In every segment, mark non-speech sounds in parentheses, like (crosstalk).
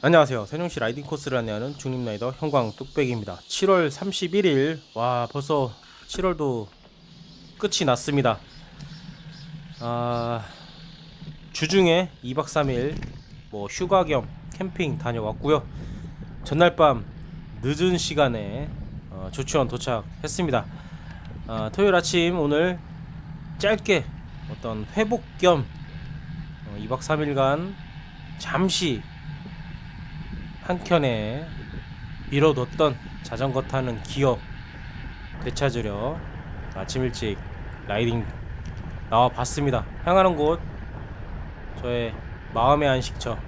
안녕하세요. 세종시 라이딩 코스를 안내하는 중립라이더 형광 뚝배기입니다. 7월 31일 와 벌써 7월도 끝이 났습니다. 아 주중에 2박 3일 뭐 휴가 겸 캠핑 다녀왔고요. 전날 밤 늦은 시간에 어, 조치원 도착했습니다. 아, 토요일 아침 오늘 짧게 어떤 회복 겸 어, 2박 3일간 잠시 한켠에 미뤄뒀던 자전거 타는 기억 되찾으려 아침 일찍 라이딩 나와 봤습니다. 향하는 곳 저의 마음의 안식처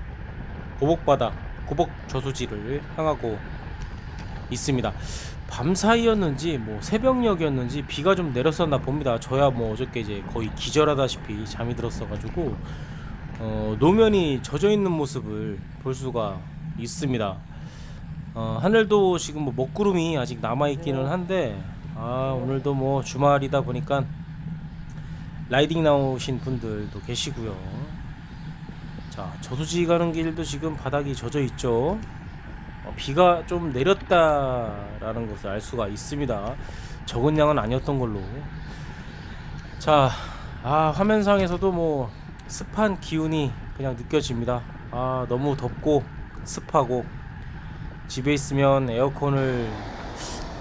고복바다 고복 저수지를 향하고 있습니다. 밤 사이였는지 뭐 새벽녘이었는지 비가 좀 내렸었나 봅니다. 저야 뭐 어저께 이제 거의 기절하다시피 잠이 들었어가지고 어, 노면이 젖어 있는 모습을 볼 수가 있습니다. 어, 하늘도 지금 뭐 먹구름이 아직 남아 있기는 한데 아 오늘도 뭐 주말이다 보니까 라이딩 나오신 분들도 계시고요. 자 저수지 가는 길도 지금 바닥이 젖어 있죠. 어, 비가 좀 내렸다라는 것을 알 수가 있습니다. 적은 양은 아니었던 걸로. 자, 아, 화면상에서도 뭐 습한 기운이 그냥 느껴집니다. 아, 너무 덥고 습하고 집에 있으면 에어컨을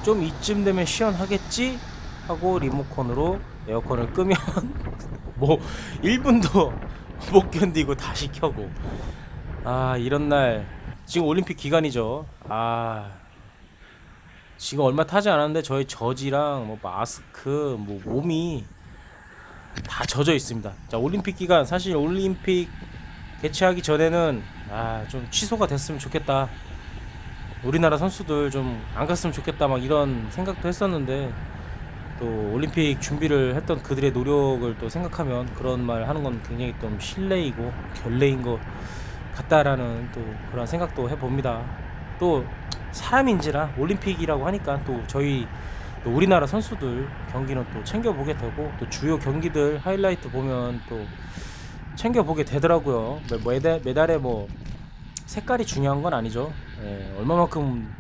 좀 이쯤 되면 시원하겠지? 하고 리모컨으로 에어컨을 끄면 (laughs) 뭐 1분도 (laughs) 못 견디고 다시 켜고. 아 이런 날 지금 올림픽 기간이죠. 아 지금 얼마 타지 않았는데 저의 저지랑 뭐 마스크 뭐 몸이 다 젖어 있습니다. 자 올림픽 기간. 사실 올림픽 개최하기 전에는 아 좀 취소가 됐으면 좋겠다 우리나라 선수들 좀 안 갔으면 좋겠다 막 이런 생각도 했었는데 또 올림픽 준비를 했던 그들의 노력을 또 생각하면 그런 말 하는 건 굉장히 좀 실례이고 결례인 것 같다라는 또 그런 생각도 해봅니다. 또 사람인지라 올림픽이라고 하니까 또 저희 또 우리나라 선수들 경기는 또 챙겨보게 되고 또 주요 경기들 하이라이트 보면 또 챙겨보게 되더라고요. 뭐 메달, 메달에 뭐 색깔이 중요한 건 아니죠. 예, 얼마만큼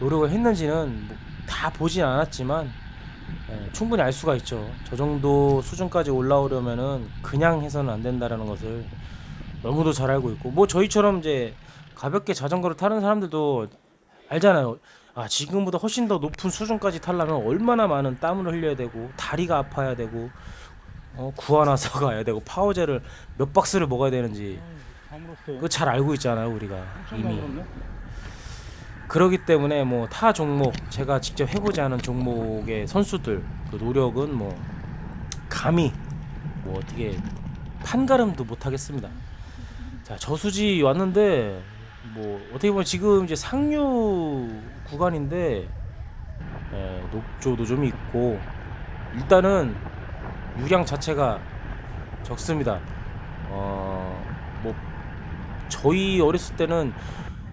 노력을 했는지는 뭐 다 보진 않았지만 예, 충분히 알 수가 있죠. 저 정도 수준까지 올라오려면은 그냥 해서는 안 된다라는 것을 너무도 잘 알고 있고 뭐 저희처럼 이제 가볍게 자전거를 타는 사람들도 알잖아요. 아 지금보다 훨씬 더 높은 수준까지 타려면 얼마나 많은 땀을 흘려야 되고 다리가 아파야 되고 어, 구하나서 (laughs) 가야 되고 파워젤을 몇 박스를 먹어야 되는지. 그거 잘 알고 있잖아요 우리가 이미 그러기 때문에 뭐 타 종목 제가 직접 해보지 않은 종목의 선수들 그 노력은 뭐 감히 뭐 어떻게 판가름도 못 하겠습니다. 자 저수지 왔는데 뭐 어떻게 보면 지금 이제 상류 구간인데 예, 녹조도 좀 있고 일단은 유량 자체가 적습니다. 어 뭐 저희 어렸을 때는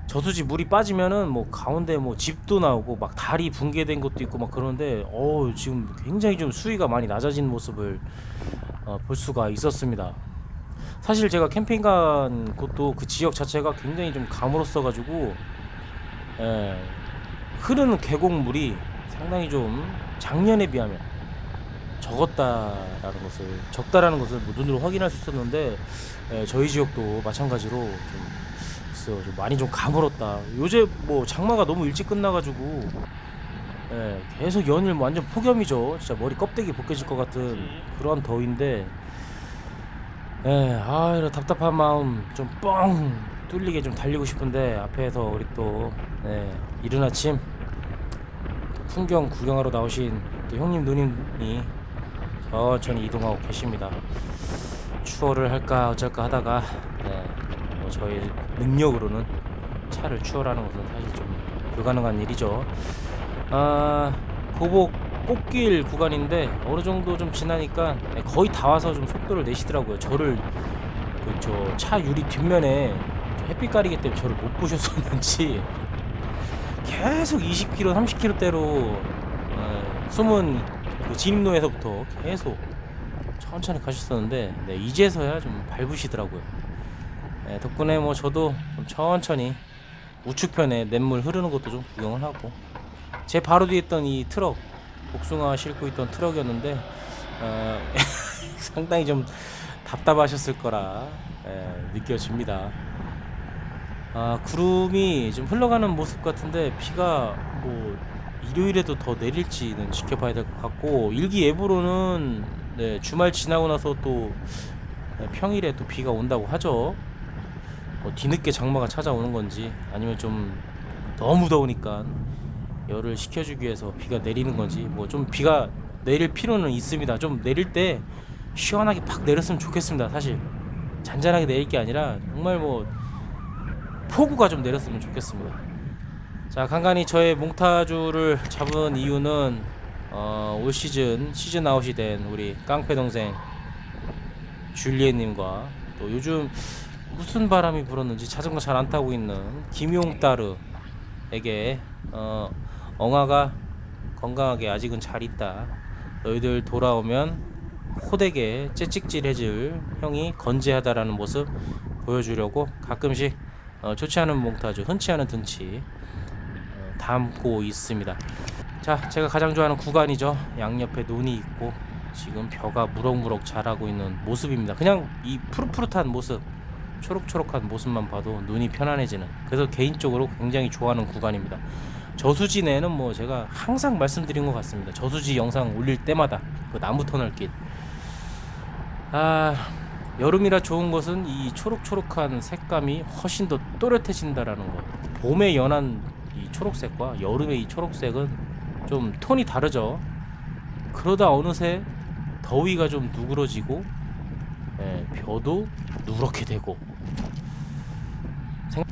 저수지 물이 빠지면은 뭐 가운데 뭐 집도 나오고 막 다리 붕괴된 것도 있고 막 그러는데 어 지금 굉장히 좀 수위가 많이 낮아진 모습을 어, 볼 수가 있었습니다. 사실 제가 캠핑 간 곳도 그 지역 자체가 굉장히 좀 가물었어 가지고 예, 흐르는 계곡물이 상당히 좀 작년에 비하면 적었다라는 것을 적다라는 것을 뭐 눈으로 확인할 수 있었는데 예, 저희 지역도 마찬가지로 좀 있어 좀 많이 좀 가물었다. 요새 뭐 장마가 너무 일찍 끝나가지고 예, 계속 연일 완전 폭염이죠. 진짜 머리 껍데기 벗겨질 것 같은 그러한 더위인데 예, 아 이런 답답한 마음 좀 뻥 뚫리게 좀 달리고 싶은데 앞에서 우리 또 예, 이른 아침 풍경 구경하러 나오신 또 형님 누님이 천천히 이동하고 계십니다. 추월을 할까 어쩔까 하다가 네, 뭐 저희 능력으로는 차를 추월하는 것은 사실 좀 불가능한 일이죠. 아 고복 꽃길 구간인데 어느 정도 좀 지나니까 네, 거의 다 와서 좀 속도를 내시더라고요. 저를 그저차 유리 뒷면에 햇빛 가리기 때문에 저를 못 보셨었는지 (laughs) 계속 20km, 30km대로 숨은 그 진입로에서부터 계속 천천히 가셨었는데 네, 이제서야 좀 밟으시더라고요. 예, 덕분에 뭐 저도 좀 천천히 우측편에 냇물 흐르는 것도 좀 구경을 하고 제 바로 뒤에 있던 이 트럭 복숭아 싣고 있던 트럭이었는데 어, (laughs) 상당히 좀 답답하셨을 거라 예, 느껴집니다. 아 구름이 좀 흘러가는 모습 같은데 비가 뭐 일요일에도 더 내릴지는 지켜봐야 될 것 같고 일기예보로는 네, 주말 지나고 나서 또 네, 평일에 또 비가 온다고 하죠. 뭐 뒤늦게 장마가 찾아오는 건지 아니면 좀 너무 더우니까 열을 식혀주기 위해서 비가 내리는 건지 뭐 좀 비가 내릴 필요는 있습니다. 좀 내릴 때 시원하게 팍 내렸으면 좋겠습니다. 사실 잔잔하게 내릴 게 아니라 정말 뭐 폭우가 좀 내렸으면 좋겠습니다. 자 간간히 저의 몽타주를 잡은 이유는 어, 올 시즌 시즌 아웃이 된 우리 깡패 동생 줄리엣님과 또 요즘 무슨 바람이 불었는지 자전거 잘 안 타고 있는 김용따르에게 어, 엉아가 건강하게 아직은 잘 있다. 너희들 돌아오면 호되게 째찍질해줄 형이 건재하다라는 모습 보여주려고 가끔씩 어, 좋지 않은 몽타주, 흔치 않은 등치 어, 담고 있습니다. 자, 제가 가장 좋아하는 구간이죠. 양옆에 논이 있고 지금 벼가 무럭무럭 자라고 있는 모습입니다. 그냥 이 푸릇푸릇한 모습, 초록초록한 모습만 봐도 눈이 편안해지는. 그래서 개인적으로 굉장히 좋아하는 구간입니다. 저수지 내는 뭐 제가 항상 말씀드린 것 같습니다. 저수지 영상 올릴 때마다 그 나무 터널길. 아 여름이라 좋은 것은 이 초록초록한 색감이 훨씬 더 또렷해진다라는 거. 봄의 연한 이 초록색과 여름의 이 초록색은 좀 톤이 다르죠. 그러다 어느새 더위가 좀 누그러지고 예, 벼도 누렇게 되고 생-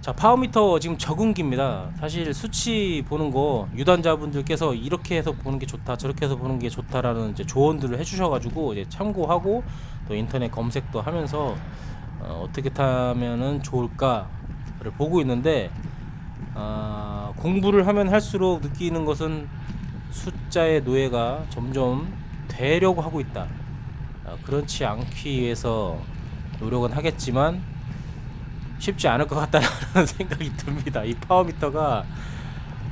자 파워미터 지금 적응기입니다 사실 수치 보는 거 유단자분들께서 이렇게 해서 보는 게 좋다 저렇게 해서 보는 게 좋다라는 이제 조언들을 해주셔가지고 이제 참고하고 또 인터넷 검색도 하면서 어, 어떻게 타면은 좋을까를 보고 있는데 아, 공부를 하면 할수록 느끼는 것은 숫자의 노예가 점점 되려고 하고 있다. 아, 그렇지 않기 위해서 노력은 하겠지만 쉽지 않을 것 같다는 (laughs) 생각이 듭니다. 이 파워미터가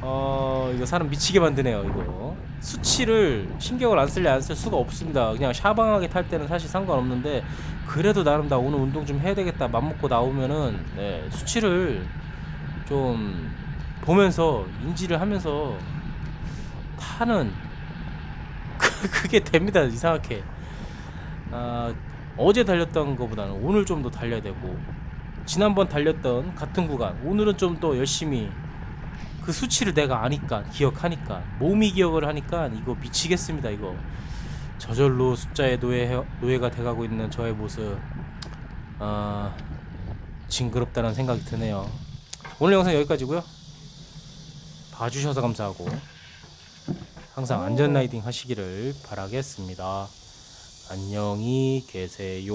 어 이거 사람 미치게 만드네요. 이거 수치를 신경을 안 쓸래 안 쓸 수가 없습니다. 그냥 샤방하게 탈 때는 사실 상관없는데 그래도 나름 나 오늘 운동 좀 해야 되겠다 맘 먹고 나오면은 네, 수치를 좀 보면서 인지를 하면서 타는 그- 그게 됩니다 이상하게. 아, 어제 달렸던 것보다는 오늘 좀 더 달려야 되고 지난번 달렸던 같은 구간 오늘은 좀 더 열심히 그 수치를 내가 아니까 기억하니까 몸이 기억을 하니까 이거 미치겠습니다 이거. 저절로 숫자의 노예 노예가 돼가고 있는 저의 모습 아 징그럽다는 생각이 드네요 오늘 영상 여기까지고요 봐주셔서 감사하고 항상 안전 라이딩 하시기를 바라겠습니다. 안녕히 계세요.